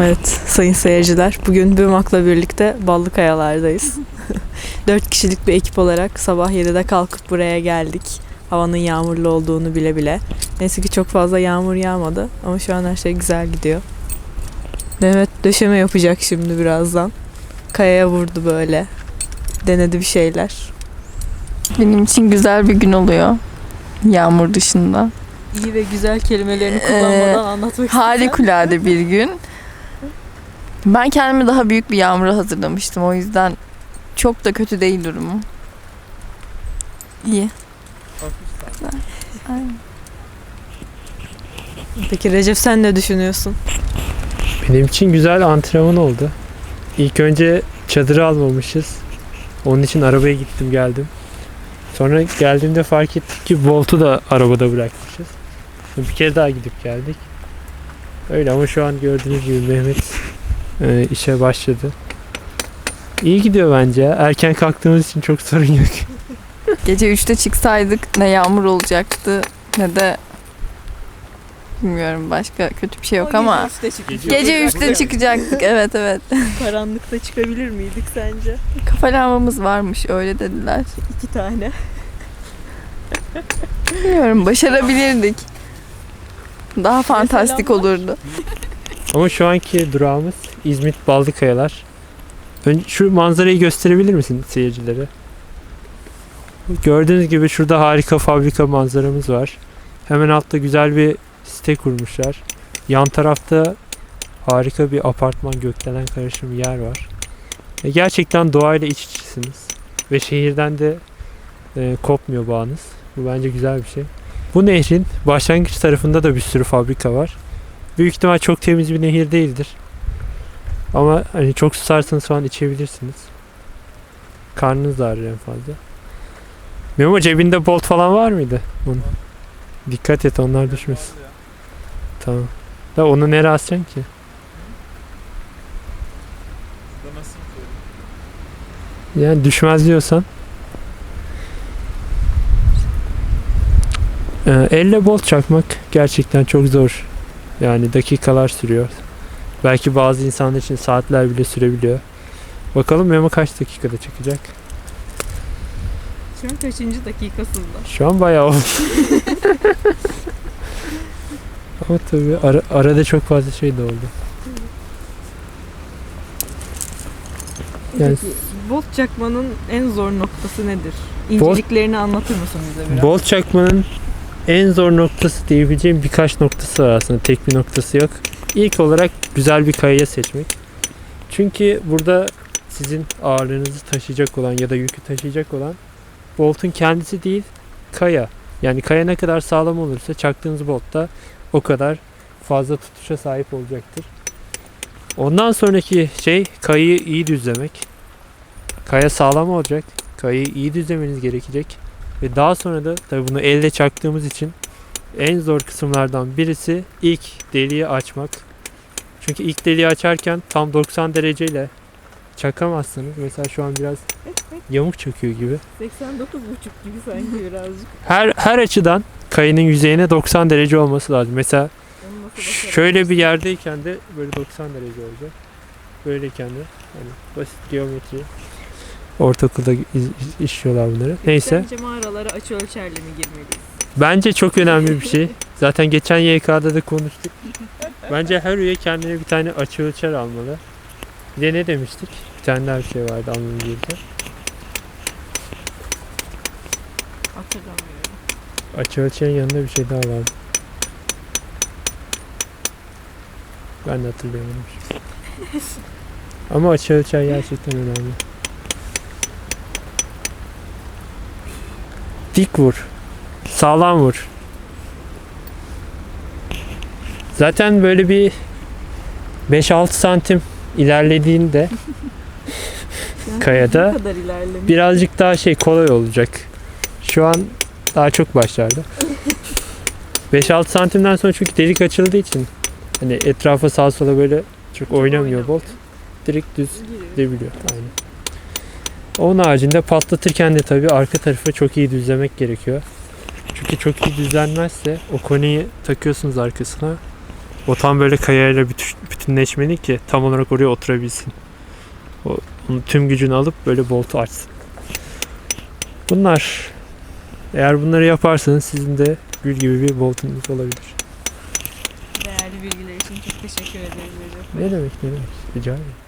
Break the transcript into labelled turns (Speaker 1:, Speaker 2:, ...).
Speaker 1: Evet sayın seyirciler bugün BÜMAK'la birlikte Ballıkayalar'dayız. Dört kişilik bir ekip olarak sabah 7'de kalkıp buraya geldik. Havanın yağmurlu olduğunu bile bile. Neyse ki çok fazla yağmur yağmadı ama şu an her şey güzel gidiyor. Mehmet döşeme yapacak şimdi birazdan. Kayaya vurdu böyle. Denedi bir şeyler.
Speaker 2: Benim için güzel bir gün oluyor. Yağmur dışında.
Speaker 1: İyi ve güzel kelimelerini
Speaker 2: kullanmadan
Speaker 1: anlatmak
Speaker 2: Harikulade bir gün. Ben kendimi daha büyük bir yağmura hazırlamıştım. O yüzden çok da kötü değil durumum. İyi. Güzel. Aynen.
Speaker 1: Peki Recep sen ne düşünüyorsun?
Speaker 3: Benim için güzel antrenman oldu. İlk önce çadırı almamışız. Onun için arabaya gittim geldim. Sonra geldiğimde fark ettik ki Volt'u da arabada bırakmışız. Bir kere daha gidip geldik. Öyle ama şu an gördüğünüz gibi Mehmet e, işe başladı. İyi gidiyor bence ya. Erken kalktığımız için çok sorun yok.
Speaker 2: Gece 3'te çıksaydık ne yağmur olacaktı ne de bilmiyorum başka kötü bir şey yok ama gece 3'te çıkacaktık evet evet.
Speaker 1: Karanlıkta çıkabilir miydik sence?
Speaker 2: Kafa lambamız varmış öyle dediler.
Speaker 1: İki tane.
Speaker 2: Bilmiyorum başarabilirdik. Daha fantastik olurdu.
Speaker 3: Ama şu anki durağımız İzmit Baldıkayalar. Ön- Şu manzarayı gösterebilir misin seyircilere? Gördüğünüz gibi şurada harika fabrika manzaramız var. Hemen altta güzel bir site kurmuşlar. Yan tarafta harika bir apartman gökdelen karışımı yer var. E, gerçekten doğayla iç içesiniz. Ve şehirden de e, kopmuyor bağınız. Bu bence güzel bir şey. Bu nehrin başlangıç tarafında da bir sürü fabrika var. Büyük ihtimal çok temiz bir nehir değildir. Ama hani çok susarsanız falan içebilirsiniz. Karnınız da ağrır en fazla. Memo cebinde bolt falan var mıydı? Bunun? Dikkat et onlar düşmesin. Tamam. Da onu nereye asacaksın ki? Yani düşmez diyorsan. Ee, elle bolt çakmak gerçekten çok zor. Yani dakikalar sürüyor. Belki bazı insanlar için saatler bile sürebiliyor. Bakalım Memo kaç dakikada çıkacak?
Speaker 1: Şu an kaçıncı dakikasında?
Speaker 3: Şu an bayağı oldu. Ama tabii ara- arada çok fazla şey de oldu. Yani-
Speaker 1: Peki bolt çakmanın en zor noktası nedir?
Speaker 3: Bolt-
Speaker 1: İnceliklerini anlatır mısın bize biraz?
Speaker 3: Bolt çakmanın en zor noktası diyebileceğim birkaç noktası var aslında. Tek bir noktası yok. İlk olarak güzel bir kayaya seçmek. Çünkü burada sizin ağırlığınızı taşıyacak olan ya da yükü taşıyacak olan boltun kendisi değil kaya. Yani kaya ne kadar sağlam olursa çaktığınız bolt da o kadar fazla tutuşa sahip olacaktır. Ondan sonraki şey kayayı iyi düzlemek. Kaya sağlam olacak. Kayayı iyi düzlemeniz gerekecek. Ve daha sonra da tabi bunu elle çaktığımız için en zor kısımlardan birisi ilk deliği açmak. Çünkü ilk deliği açarken tam 90 dereceyle çakamazsınız. Mesela şu an biraz yamuk çöküyor gibi.
Speaker 1: 89,5 gibi sanki birazcık.
Speaker 3: Her her açıdan kayının yüzeyine 90 derece olması lazım. Mesela şöyle bir yerdeyken de böyle 90 derece olacak. Böyleyken de hani basit geometri ortaokulda işliyorlar bunları. Neyse.
Speaker 1: Sence mağaralara açı ölçerle mi girmeliyiz?
Speaker 3: Bence çok önemli bir şey. Zaten geçen YK'da da konuştuk. Bence her üye kendine bir tane açı ölçer almalı. Bir de ne demiştik? Bir tane daha bir şey vardı gereken.
Speaker 1: Hatırlamıyorum.
Speaker 3: Açı ölçeğin yanında bir şey daha vardı. Ben de hatırlayamadım. Ama açı ölçer gerçekten önemli. Dik vur. Sağlam vur. Zaten böyle bir 5-6 santim ilerlediğinde Kayada birazcık daha şey kolay olacak. Şu an daha çok başlarda. 5-6 santimden sonra çünkü delik açıldığı için hani etrafa sağa sola böyle çok oynamıyor bolt. Direkt düz gidebiliyor. Aynen. Onun haricinde patlatırken de tabii arka tarafı çok iyi düzlemek gerekiyor. Çünkü çok iyi düzlenmezse o koneyi takıyorsunuz arkasına. O tam böyle kayayla bütü- bütünleşmeli ki tam olarak oraya oturabilsin. O, onun tüm gücünü alıp böyle boltu açsın. Bunlar eğer bunları yaparsanız sizin de gül gibi bir boltunuz olabilir.
Speaker 1: Değerli bilgiler için çok teşekkür ederim.
Speaker 3: Ne demek ne demek. Rica ederim.